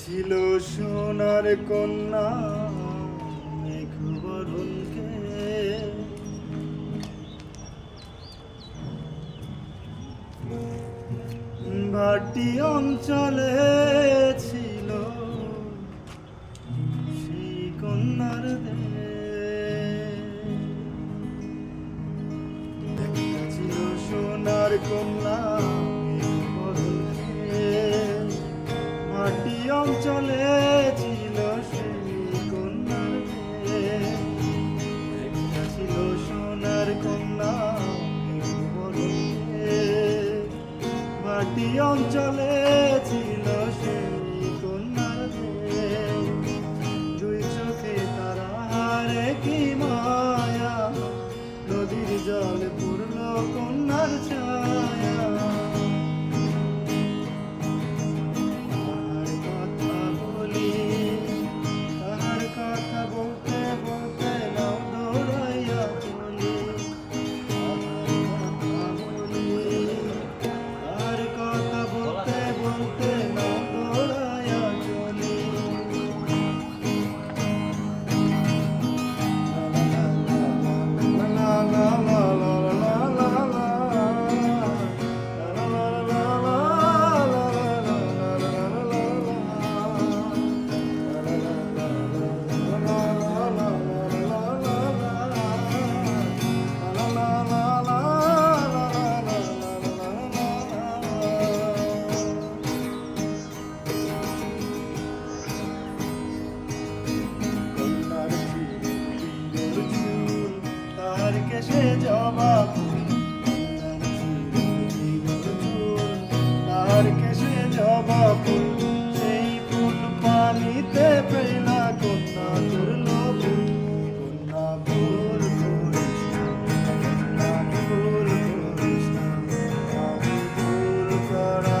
ছিল সোনার কন্যা ভাটি অঞ্চলে ছিল সেই কন্যার। ছিল সোনার কন্যা কন্যা বাটি অঞ্চলে ছিল তার কেশে জবা ফুল। কন্যার চিরদিনের তার কেশে জবা ফুল। সেই ফুল পানিতে ফেলা কন্যা ভুল। কন্যা করিস কন্যা। আমি ভুল করা